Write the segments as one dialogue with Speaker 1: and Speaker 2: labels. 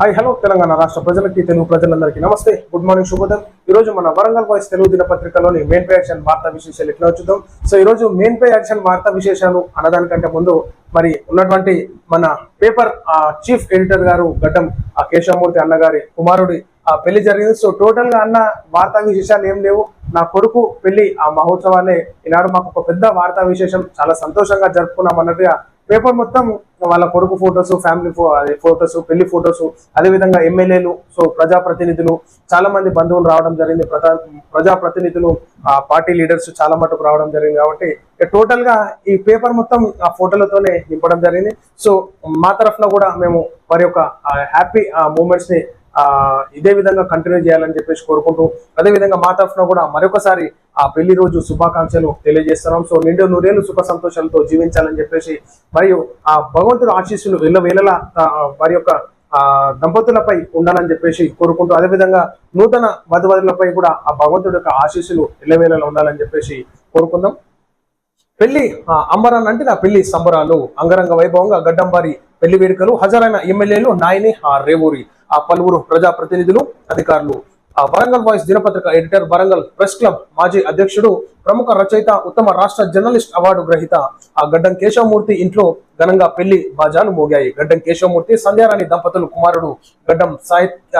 Speaker 1: Hi hello Telangana రాష్ట్ర ప్రజలకి తెలుగు ప్రజలందరికీ నమస్తే. గుడ్ మార్నింగ్ శుభోదయం ఈ రోజు మన వరంగల్ వాయిస్ తెలుగు దినపత్రికలోని మెయిన్ పే యాక్షన్ వార్తా విశేషాలు ఎట్లా చూద్దాం సో ఈ రోజు మెయిన్ పే యాక్షన్ వార్తా విశేషాలు అన్నదానికంటే ముందు మరి ఉన్నటువంటి మన పేపర్ ఆ చీఫ్ ఎడిటర్ గారు గడ్డం ఆ కేశవమూర్తి అన్నగారి కుమారుడి ఆ పెళ్ళి జరిగింది. సో టోటల్గా అన్న వార్తా విశేషాలు ఏం లేవు. నా కొడుకు పెళ్ళి ఆ మహోత్సవాలే ఈనాడు మాకు ఒక పెద్ద వార్తా విశేషం. చాలా సంతోషంగా జరుపుకున్నాం అన్నట్టుగా పేపర్ మొత్తం వాళ్ళ కొడుకు ఫొటోస్ ఫ్యామిలీ ఫొటోస్ పెళ్ళి ఫోటోస్ అదేవిధంగా ఎమ్మెల్యేలు సో ప్రజాప్రతినిధులు చాలా మంది బంధువులు రావడం జరిగింది. ప్రజా ప్రజాప్రతినిధులు ఆ పార్టీ లీడర్స్ చాలా మటుకు రావడం జరిగింది కాబట్టి టోటల్గా ఈ పేపర్ మొత్తం ఆ ఫోటోలతోనే నింపడం జరిగింది. సో మా తరఫున కూడా మేము వారి యొక్క హ్యాపీ మూమెంట్స్ని ఇదే విధంగా కంటిన్యూ చేయాలని చెప్పేసి కోరుకుంటూ అదే విధంగా మా తరఫున కూడా మరొకసారి ఆ పెళ్ళి రోజు శుభాకాంక్షలు తెలియజేస్తున్నాం. సో నిండు నూరేళ్ళు సుఖ సంతోషాలతో జీవించాలని చెప్పేసి మరియు ఆ భగవంతుడు ఆశీస్సులు వెళ్ళ వేళలా వారి యొక్క ఆ దంపతులపై ఉండాలని చెప్పేసి కోరుకుంటూ అదే విధంగా నూతన వధువరులపై కూడా ఆ భగవంతుడి యొక్క ఆశీస్సులు ఎల్లవేళలా ఉండాలని చెప్పేసి కోరుకుందాం. పెళ్ళి ఆ, అంబరాన్ అంటే నా పెళ్ళి సంబరాలు. అంగరంగ వైభవంగా గడ్డంబారి పెళ్ళి వేడుకలు. హాజరైన ఎమ్మెల్యేలు నాయని ఆ రేవూరి ఆ పలువురు ప్రజాప్రతినిధులు అధికారులు. ఆ వరంగల్ వాయిస్ దినపత్రిక ఎడిటర్ వరంగల్ ప్రెస్ క్లబ్ మాజీ అధ్యక్షుడు ప్రముఖ రచయిత ఉత్తమ రాష్ట్ర జర్నలిస్ట్ అవార్డు గ్రహీత ఆ గడ్డం కేశవమూర్తి ఇంట్లో ఘనంగా పెళ్ళి బాజాలు మోగాయి. గడ్డం కేశవమూర్తి సంధ్యారాణి దంపతులు కుమారుడు గడ్డం సాహిత్య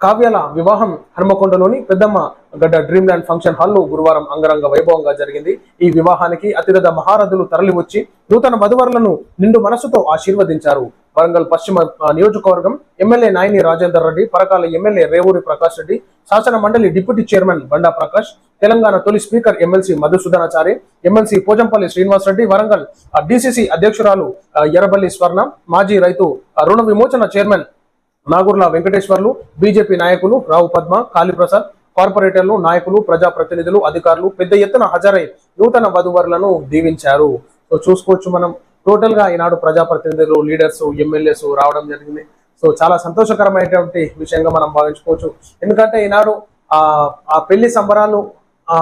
Speaker 1: కావ్యాల వివాహం హనుమకొండలోని పెద్దమ్మ గడ్డ డ్రీమ్ ల్యాండ్ ఫంక్షన్ హాల్లో గురువారం అంగరంగ వైభవంగా జరిగింది. ఈ వివాహానికి అతిరథ మహారథులు తరలివచ్చి నూతన వధువరులను నిండు మనసుతో ఆశీర్వదించారు. వరంగల్ పశ్చిమ నియోజకవర్గం ఎమ్మెల్యే నాయని రాజేందర్ రెడ్డి పరకాల ఎమ్మెల్యే రేవూరి ప్రకాష్ రెడ్డి శాసన మండలి డిప్యూటీ చైర్మన్ బండా ప్రకాష్ తెలంగాణ తొలి speaker MLC Madhusudanachari MLC Pochampally Srinivas Reddy Warangal DCC అధ్యక్షురాలు ఎర్రబల్లి స్వర్ణ మాజీ రైతు రుణ విమోచన చైర్మన్ నాగూర్ల వెంకటేశ్వర్లు బీజేపీ నాయకులు రావు పద్మ కాళీప్రసాద్ కార్పొరేటర్లు నాయకులు ప్రజాప్రతినిధులు అధికారులు పెద్ద ఎత్తున హాజరై నూతన వధువరులను దీవించారు. సో చూసుకోవచ్చు మనం. టోటల్గా ఈనాడు ప్రజాప్రతినిధులు లీడర్స్ ఎమ్మెల్యేస్ రావడం జరిగింది. సో చాలా సంతోషకరమైనటువంటి విషయంగా మనం భావించుకోవచ్చు. ఎందుకంటే ఈనాడు ఆ ఆ పెళ్ళి సంబరాలు ఆ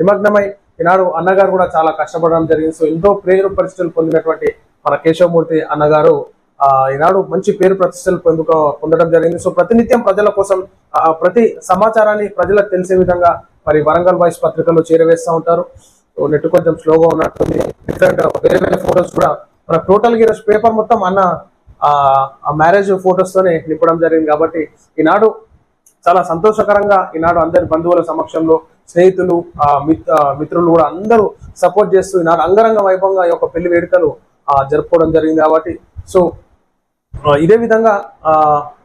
Speaker 1: నిమగ్నమై ఈనాడు అన్నగారు కూడా చాలా కష్టపడడం జరిగింది. సో ఎంతో ప్రేరు పరిస్థితులు పొందినటువంటి మన కేశవమూర్తి అన్నగారు ఆ ఈనాడు మంచి పేరు ప్రతిష్టలు పొందుక పొందడం జరిగింది. సో ప్రతినిత్యం ప్రజల కోసం ప్రతి సమాచారాన్ని ప్రజలకు తెలిసే విధంగా మరి వరంగల్ వాయిస్ పత్రికలో చేరవేస్తూ ఉంటారు. నెట్ కొంచెం స్లోగా ఉన్నట్టుంది. డిఫరెంట్ వేరే వేరే ఫోటోస్ కూడా. మన టోటల్గా పేపర్ మొత్తం అన్న ఆ మ్యారేజ్ ఫొటోస్ తోనే నింపడం జరిగింది కాబట్టి ఈనాడు చాలా సంతోషకరంగా ఈనాడు అందరి బంధువుల సమక్షంలో స్నేహితులు ఆ మిత్రులు కూడా అందరూ సపోర్ట్ చేస్తూ ఈనాడు అంగరంగ వైభవంగా ఈ యొక్క పెళ్ళి వేడుకలు ఆ జరుపుకోవడం జరిగింది కాబట్టి. సో ఇదే విధంగా ఆ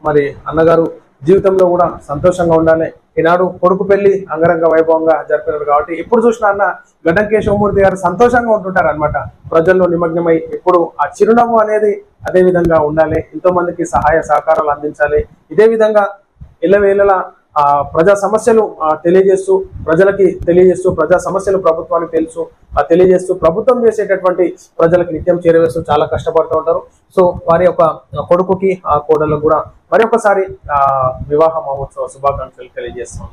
Speaker 1: మరి అన్నగారు జీవితంలో కూడా సంతోషంగా ఉండాలి. ఈనాడు కొడుకు పెళ్ళి అంగరంగ వైభవంగా జరిపినారు కాబట్టి ఎప్పుడు చూసినా అన్న గడ్డం కేశవమూర్తి గారు సంతోషంగా ఉంటుంటారు అనమాట ప్రజల్లో నిమగ్నమై ఎప్పుడు ఆ చిరునవ్వు అనేది అదే విధంగా ఉండాలి. ఎంతో మందికి సహాయ సహకారాలు అందించాలి. ఇదే విధంగా ఇళ్ళవేళలా ఆ ప్రజా సమస్యలు తెలియజేస్తూ ప్రజలకి తెలియజేస్తూ ప్రజా సమస్యలు ప్రభుత్వానికి తెలుసు ఆ తెలియజేస్తూ ప్రభుత్వం చేసేటటువంటి ప్రజలకు నిత్యం చేరవేస్తూ చాలా కష్టపడుతూ ఉంటారు. సో వారి యొక్క కొడుకుకి ఆ కోడలకు కూడా మరి ఒకసారి వివాహ మహోత్సవ శుభాకాంక్షలు తెలియజేస్తాం